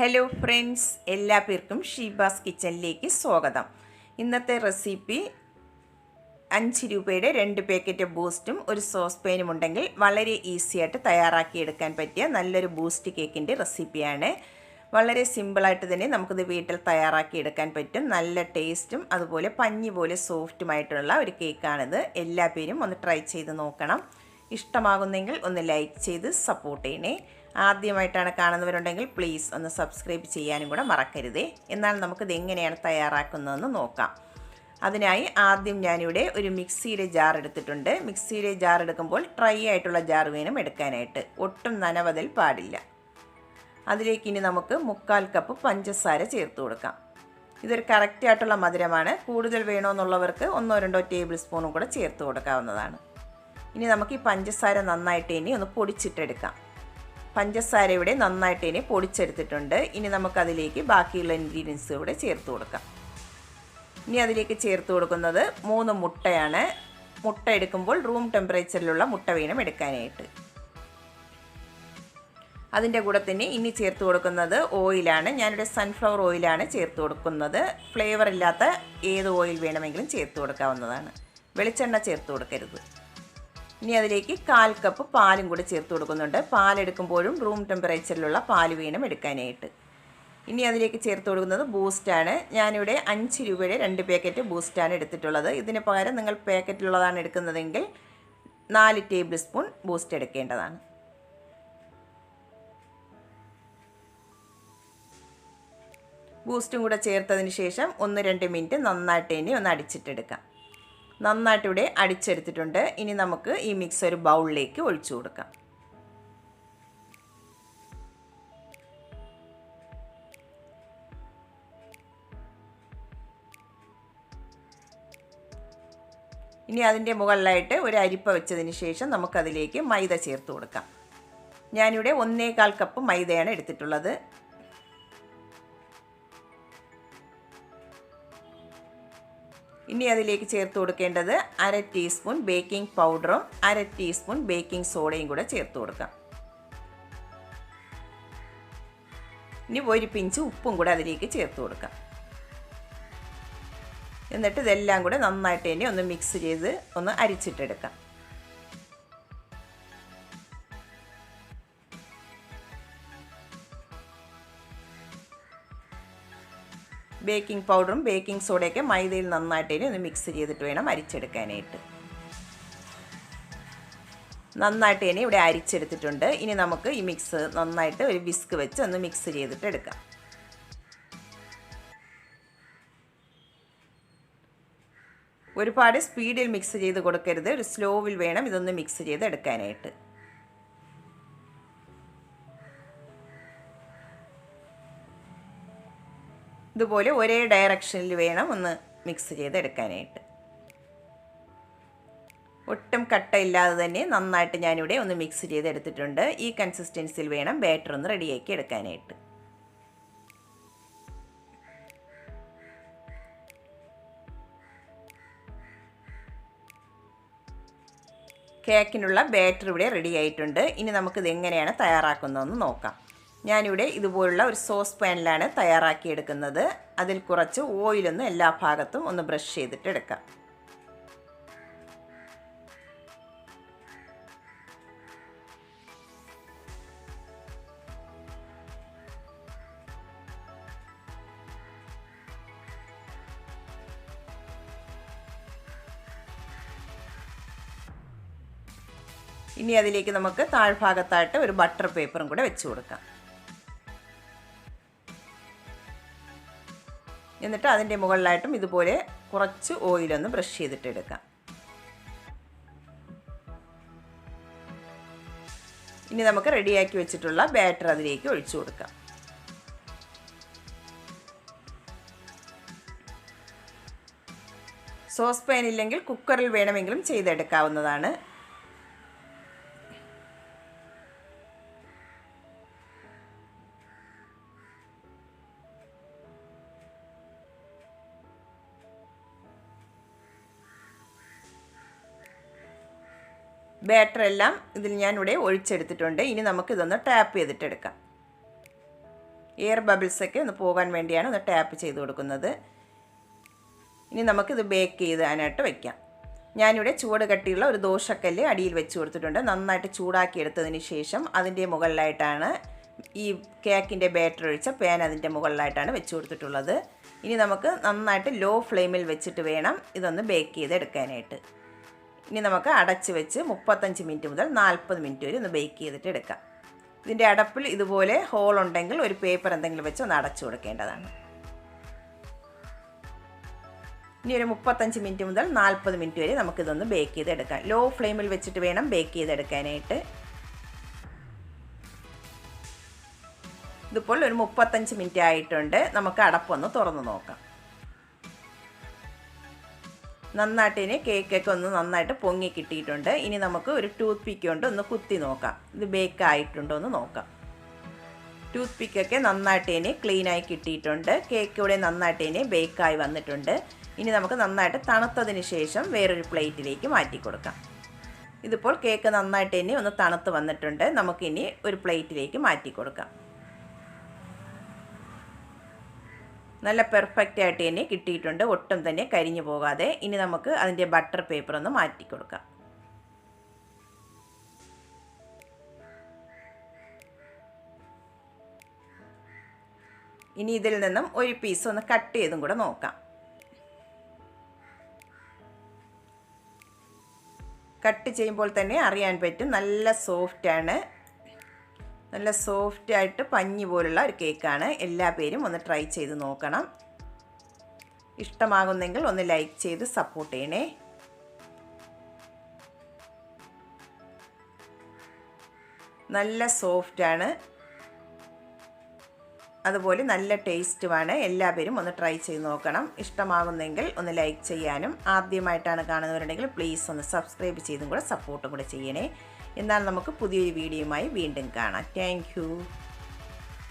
Hello friends എല്ലാ പേർക്കും ഷീബാസ് കിച്ചണിലേക്ക് സ്വാഗതം. ഇന്നത്തെ റെസിപ്പി അഞ്ച് രൂപയുടെ രണ്ട് പാക്കറ്റ് ബൂസ്റ്റും ഒരു സോസ് പേനും ഉണ്ടെങ്കിൽ വളരെ ഈസി ആയിട്ട് തയ്യാറാക്കി എടുക്കാൻ പറ്റിയ നല്ലൊരു ബൂസ്റ്റ് കേക്കിന്റെ റെസിപ്പിയാണ് വളരെ സിമ്പിളായിട്ട് തന്നെ നമുക്കിത് വീട്ടിൽ തയ്യാറാക്കി എടുക്കാൻ പറ്റും. നല്ല ടേസ്റ്റും അതുപോലെ പഞ്ഞി പോലെ സോഫ്റ്റുമായിട്ടുള്ള ഒരു കേക്കാണിത് എല്ലാ പേരും ഒന്ന് ട്രൈ ചെയ്ത് നോക്കണം. ഇഷ്ടമാകുന്നെങ്കിൽ ഒന്ന് ലൈക്ക് ചെയ്ത് സപ്പോർട്ട് ചെയ്യണേ. ആദ്യമായിട്ടാണ് കാണുന്നവരുണ്ടെങ്കിൽ പ്ലീസ് ഒന്ന് സബ്സ്ക്രൈബ് ചെയ്യാനും കൂടെ മറക്കരുതേ. എന്നാൽ നമുക്കിത് എങ്ങനെയാണ് തയ്യാറാക്കുന്നതെന്ന് നോക്കാം. അതിനായി ആദ്യം ഞാനിവിടെ ഒരു മിക്സിയുടെ ജാർ എടുത്തിട്ടുണ്ട്. മിക്സിയുടെ ജാർ എടുക്കുമ്പോൾ ഡ്രൈ ആയിട്ടുള്ള ജാർ വേണം എടുക്കാനായിട്ട്. ഒട്ടും നനവതിൽ പാടില്ല. അതിലേക്ക് ഇനി നമുക്ക് മുക്കാൽ കപ്പ് പഞ്ചസാര ചേർത്ത് കൊടുക്കാം. ഇതൊരു കറക്റ്റായിട്ടുള്ള മധുരമാണ്. കൂടുതൽ വേണമെന്നുള്ളവർക്ക് ഒന്നോ രണ്ടോ ടേബിൾ സ്പൂണും കൂടെ ചേർത്ത് കൊടുക്കാവുന്നതാണ്. ഇനി നമുക്ക് ഈ പഞ്ചസാര നന്നായിട്ട് ഇനി ഒന്ന് പൊടിച്ചിട്ടെടുക്കാം. പഞ്ചസാര ഇവിടെ നന്നായിട്ട് ഇനി പൊടിച്ചെടുത്തിട്ടുണ്ട്. ഇനി നമുക്കതിലേക്ക് ബാക്കിയുള്ള ഇൻഗ്രീഡിയൻസ് ഇവിടെ ചേർത്ത് കൊടുക്കാം. ഇനി അതിലേക്ക് ചേർത്ത് കൊടുക്കുന്നത് മൂന്ന് മുട്ടയാണ്. മുട്ട എടുക്കുമ്പോൾ റൂം ടെമ്പറേച്ചറിലുള്ള മുട്ട വീണം എടുക്കാനായിട്ട്. അതിന്റെ കൂടെ തന്നെ ഇനി ചേർത്ത് കൊടുക്കുന്നത് ഓയിലാണ് ഞാനിവിടെ സൺഫ്ലവർ ഓയിലാണ് ചേർത്ത് കൊടുക്കുന്നത്. ഫ്ലേവർ ഇല്ലാത്ത ഏത് ഓയിൽ വേണമെങ്കിലും ചേർത്ത് കൊടുക്കാവുന്നതാണ്. വെളിച്ചെണ്ണ ചേർത്ത് കൊടുക്കരുത്. ഇനി അതിലേക്ക് കാൽ കപ്പ് പാലും കൂടി ചേർത്ത് കൊടുക്കുന്നുണ്ട്. പാലെടുക്കുമ്പോഴും റൂം ടെമ്പറേച്ചറിലുള്ള പാൽ വീണം എടുക്കാനായിട്ട്. ഇനി അതിലേക്ക് ചേർത്ത് കൊടുക്കുന്നത് ബൂസ്റ്റാണ് ഞാനിവിടെ അഞ്ച് രൂപയുടെ രണ്ട് പാക്കറ്റ് ബൂസ്റ്റാണ് എടുത്തിട്ടുള്ളത്. ഇതിന് പകരം നിങ്ങൾ പാക്കറ്റിലുള്ളതാണ് എടുക്കുന്നതെങ്കിൽ നാല് ടേബിൾ സ്പൂൺ ബൂസ്റ്റ് എടുക്കേണ്ടതാണ് ബൂസ്റ്റും കൂടെ ചേർത്തതിന് ശേഷം ഒന്ന് രണ്ട് മിനിറ്റ് നന്നായിട്ട് ഇനി ഒന്ന് അടിച്ചിട്ടെടുക്കാം. നന്നായിട്ട് ഇവിടെ അടിച്ചെടുത്തിട്ടുണ്ട്. ഇനി നമുക്ക് ഈ മിക്സ് ഒരു ബൗളിലേക്ക് ഒഴിച്ചു കൊടുക്കാം. ഇനി അതിന്റെ മുകളിലായിട്ട് ഒരു അരിപ്പ വെച്ചതിന് ശേഷം നമുക്കതിലേക്ക് മൈദ ചേർത്ത് കൊടുക്കാം. ഞാനിവിടെ ഒന്നേകാൽ കപ്പ് മൈദയാണ് എടുത്തിട്ടുള്ളത്. ഇനി അതിലേക്ക് ചേർത്ത് കൊടുക്കേണ്ടത് അര ടീസ്പൂൺ ബേക്കിംഗ് പൗഡറും അര ടീസ്പൂൺ ബേക്കിംഗ് സോഡയും കൂടെ ചേർത്ത് കൊടുക്കാം. ഇനി ഒരു പിഞ്ച് ഉപ്പും കൂടെ അതിലേക്ക് ചേർത്ത് കൊടുക്കാം. എന്നിട്ട് ഇതെല്ലാം കൂടെ നന്നായിട്ട് തന്നെ ഒന്ന് മിക്സ് ചെയ്ത് ഒന്ന് അരിച്ചിട്ടെടുക്കാം. ബേക്കിംഗ് പൗഡറും ബേക്കിംഗ് സോഡയൊക്കെ മൈദയിൽ നന്നായിട്ട് ഇനി ഒന്ന് മിക്സ് ചെയ്തിട്ട് വേണം അരിച്ചെടുക്കാനായിട്ട്. നന്നായിട്ട് ഇനി ഇവിടെ അരിച്ചെടുത്തിട്ടുണ്ട്. ഇനി നമുക്ക് ഈ മിക്സ് നന്നായിട്ട് ഒരു വിസ്ക് വെച്ച് ഒന്ന് മിക്സ് ചെയ്തിട്ട് എടുക്കാം. ഒരുപാട് സ്പീഡിൽ മിക്സ് ചെയ്ത് കൊടുക്കരുത്. ഒരു സ്ലോവിൽ വേണം ഇതൊന്ന് മിക്സ് ചെയ്ത് എടുക്കാനായിട്ട് ഇതുപോലെ ഒരേ ഡയറക്ഷനിൽ വേണം ഒന്ന് മിക്സ് ചെയ്തെടുക്കാനായിട്ട്. ഒട്ടും കട്ടയില്ലാതെ തന്നെ നന്നായിട്ട് ഞാനിവിടെ ഒന്ന് മിക്സ് ചെയ്തെടുത്തിട്ടുണ്ട്. ഈ കൺസിസ്റ്റൻസിയിൽ വേണം ബാറ്റർ ഒന്ന് റെഡിയാക്കി എടുക്കാനായിട്ട്. കേക്കിനുള്ള ബാറ്റർ ഇവിടെ റെഡി ആയിട്ടുണ്ട്. ഇനി നമുക്കിത് എങ്ങനെയാണ് തയ്യാറാക്കുന്നതെന്ന് നോക്കാം. ഞാനിവിടെ ഇതുപോലുള്ള ഒരു സോസ് പാനിലാണ് തയ്യാറാക്കിയെടുക്കുന്നത്. അതിൽ കുറച്ച് ഓയിലൊന്ന് എല്ലാ ഭാഗത്തും ഒന്ന് ബ്രഷ് ചെയ്തിട്ട് എടുക്കാം. ഇനി അതിലേക്ക് നമുക്ക് താഴ്ഭാഗത്തായിട്ട് ഒരു ബട്ടർ പേപ്പറും കൂടെ വെച്ച് കൊടുക്കാം. എന്നിട്ട് അതിന്റെ മുകളിലായിട്ടും ഇതുപോലെ കുറച്ച് ഓയിലൊന്ന് ബ്രഷ് ചെയ്തിട്ട് എടുക്കാം. ഇനി നമുക്ക് റെഡിയാക്കി വെച്ചിട്ടുള്ള ബാറ്റർ അതിലേക്ക് ഒഴിച്ചു കൊടുക്കാം. സോസ് പാൻ ഇല്ലെങ്കിൽ കുക്കറിൽ വേണമെങ്കിലും ചെയ്തെടുക്കാവുന്നതാണ്. ബാറ്റർ എല്ലാം ഇതിൽ ഞാൻ ഇവിടെ ഒഴിച്ചെടുത്തിട്ടുണ്ട്. ഇനി നമുക്ക് ഇതൊന്ന് ടാപ്പ് ചെയ്തിട്ടെടുക്കാം. എയർ ബബിൾസൊക്കെ ഒന്ന് പോകാൻ വേണ്ടിയാണ് ഒന്ന് ടാപ്പ് ചെയ്ത് കൊടുക്കുന്നത്. ഇനി നമുക്കിത് ബേക്ക് ചെയ്താനായിട്ട് വെക്കാം. ഞാനിവിടെ ചൂട് കട്ടിയുള്ള ഒരു ദോശക്കല്ല് അടിയിൽ വെച്ച് കൊടുത്തിട്ടുണ്ട്. നന്നായിട്ട് ചൂടാക്കി എടുത്തതിന് ശേഷം അതിന്റെ മുകളിലായിട്ടാണ് ഈ കേക്കിന്റെ ബാറ്റർ ഒഴിച്ച പാൻ അതിന്റെ മുകളിലായിട്ടാണ് വെച്ച് കൊടുത്തിട്ടുള്ളത്. ഇനി നമുക്ക് നന്നായിട്ട് ലോ ഫ്ലെയിമിൽ വെച്ചിട്ട് വേണം ഇതൊന്ന് ബേക്ക് ചെയ്തെടുക്കാനായിട്ട്. ഇനി നമുക്ക് അടച്ച് വെച്ച് മുപ്പത്തഞ്ച് മിനിറ്റ് മുതൽ നാൽപ്പത് മിനിറ്റ് വരെ ഒന്ന് ബേക്ക് ചെയ്തിട്ട് എടുക്കാം. ഇതിന്റെ അടപ്പിൽ ഇതുപോലെ ഹോൾ ഉണ്ടെങ്കിൽ ഒരു പേപ്പർ എന്തെങ്കിലും വെച്ച് ഒന്ന് അടച്ചു കൊടുക്കേണ്ടതാണ്. ഇനി ഒരു മുപ്പത്തഞ്ച് മിനിറ്റ് മുതൽ നാൽപ്പത് മിനിറ്റ് വരെ നമുക്കിതൊന്ന് ബേക്ക് ചെയ്തെടുക്കാം ലോ ഫ്ലെയിമിൽ വെച്ചിട്ട് വേണം ബേക്ക് ചെയ്തെടുക്കാനായിട്ട് ഇതിപ്പോൾ ഒരു മുപ്പത്തഞ്ച് മിനിറ്റ് ആയിട്ടുണ്ട്. നമുക്ക് അടപ്പൊന്ന് തുറന്ന് നോക്കാം. നന്നായിട്ട് ഇനി കേക്കൊക്കെ ഒന്ന് നന്നായിട്ട് പൊങ്ങി കിട്ടിയിട്ടുണ്ട്. ഇനി നമുക്ക് ഒരു ടൂത്ത് പിക്ക് കൊണ്ട് ഒന്ന് കുത്തി നോക്കാം. ഇത് ബേക്ക് ആയിട്ടുണ്ടോ എന്ന് നോക്കാം. ടൂത്ത് പിക്കൊക്കെ നന്നായിട്ട് ഇനി ക്ലീനായി കിട്ടിയിട്ടുണ്ട്. കേക്ക് ഇവിടെ നന്നായിട്ട് ഇനി ബേക്കായി വന്നിട്ടുണ്ട്. ഇനി നമുക്ക് നന്നായിട്ട് തണുത്തതിന് ശേഷം വേറൊരു പ്ലേറ്റിലേക്ക് മാറ്റി കൊടുക്കാം. ഇതിപ്പോൾ കേക്ക് നന്നായിട്ട് ഇനി ഒന്ന് തണുത്ത് വന്നിട്ടുണ്ട്. നമുക്കിനി ഒരു പ്ലേറ്റിലേക്ക് മാറ്റി കൊടുക്കാം. നല്ല പെർഫെക്റ്റ് ആയിട്ട് തന്നെ കിട്ടിയിട്ടുണ്ട്. ഒട്ടും തന്നെ കരിഞ്ഞു പോകാതെ. ഇനി നമുക്ക് അതിന്റെ ബട്ടർ പേപ്പർ ഒന്ന് മാറ്റി കൊടുക്കാം. ഇനി ഇതിൽ നിന്നും ഒരു പീസ് ഒന്ന് കട്ട് ചെയ്തും കൂടെ നോക്കാം. കട്ട് ചെയ്യുമ്പോൾ തന്നെ അറിയാൻ പറ്റും നല്ല സോഫ്റ്റാണ് നല്ല സോഫ്റ്റ് ആയിട്ട് പഞ്ഞി പോലുള്ള ഒരു കേക്കാണ്. എല്ലാ പേരും ഒന്ന് ട്രൈ ചെയ്ത് നോക്കണം. ഇഷ്ടമാകുന്നെങ്കിൽ ഒന്ന് ലൈക്ക് ചെയ്ത് സപ്പോർട്ട് ചെയ്യണേ. നല്ല സോഫ്റ്റാണ് അതുപോലെ നല്ല ടേസ്റ്റുമാണ് എല്ലാവരും ഒന്ന് ട്രൈ ചെയ്ത് നോക്കണം. ഇഷ്ടമാകുന്നെങ്കിൽ ഒന്ന് ലൈക്ക് ചെയ്യാനും. ആദ്യമായിട്ടാണ് കാണുന്നവരുണ്ടെങ്കിൽ പ്ലീസ് ഒന്ന് സബ്സ്ക്രൈബ് ചെയ്തും കൂടെ സപ്പോർട്ടും കൂടെ ചെയ്യണേ. എന്നാൽ നമുക്ക് പുതിയൊരു വീഡിയോയുമായി വീണ്ടും കാണാം. താങ്ക്